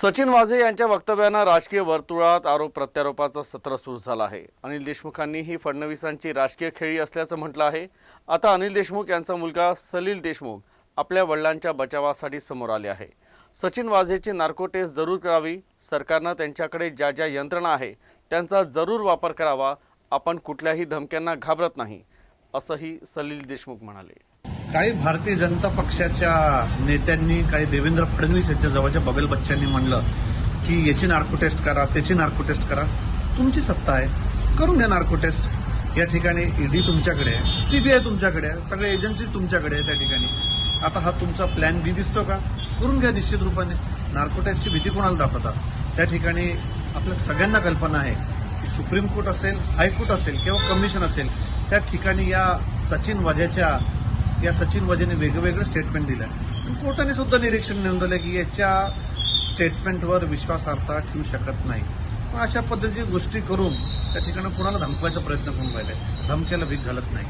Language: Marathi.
सचिन वाझे यांच्या वक्तव्यानं राजकीय वर्तुळात आरोप प्रत्यारोपाचं सत्र सुरू झालं आहे. अनिल देशमुखांनीही फडणवीसांची राजकीय खेळी असल्याचं म्हटलं आहे. आता अनिल देशमुख यांचा मुलगा सलील देशमुख आपल्या वडिलांच्या बचावासाठी समोर आले आहे. सचिन वाझेची नार्को टेस्ट जरूर करावी. सरकारनं त्यांच्याकडे ज्या ज्या यंत्रणा आहे त्यांचा जरूर वापर करावा. आपण कुठल्याही धमक्यांना घाबरत नाही असंही सलील देशमुख म्हणाले. काही भारतीय जनता पक्षाच्या नेत्यांनी काही देवेंद्र फडणवीस यांच्या जवळच्या बगल बच्च्यांनी म्हणलं की याची नार्को टेस्ट करा त्याची नार्को टेस्ट करा. तुमची सत्ता आहे. करून घ्या नार्को टेस्ट या ठिकाणी ईडी तुमच्याकडे आहे. सीबीआय तुमच्याकडे आहे. सगळे एजन्सीज तुमच्याकडे आहे त्या ठिकाणी. आता हा तुमचा प्लॅन बी दिसतो का? करून घ्या निश्चित रूपाने. नार्को टेस्टची भीती कोणाला दाखवतात त्या ठिकाणी आपल्या सगळ्यांना कल्पना आहे की सुप्रीम कोर्ट असेल हायकोर्ट असेल किंवा कमिशन असेल त्या ठिकाणी या सचिन वजेच्या या सचिन वजेने वेगवेगळं स्टेटमेंट दिलं. आहे कोर्टाने सुद्धा निरीक्षण नोंदवलं की याच्या स्टेटमेंटवर विश्वासार्हता ठेवू शकत नाही. मग अशा पद्धतीची गोष्टी करून त्या ठिकाणी कुणाला धमकवायचा प्रयत्न करून राहिले धमक्याला भीक घालत नाही.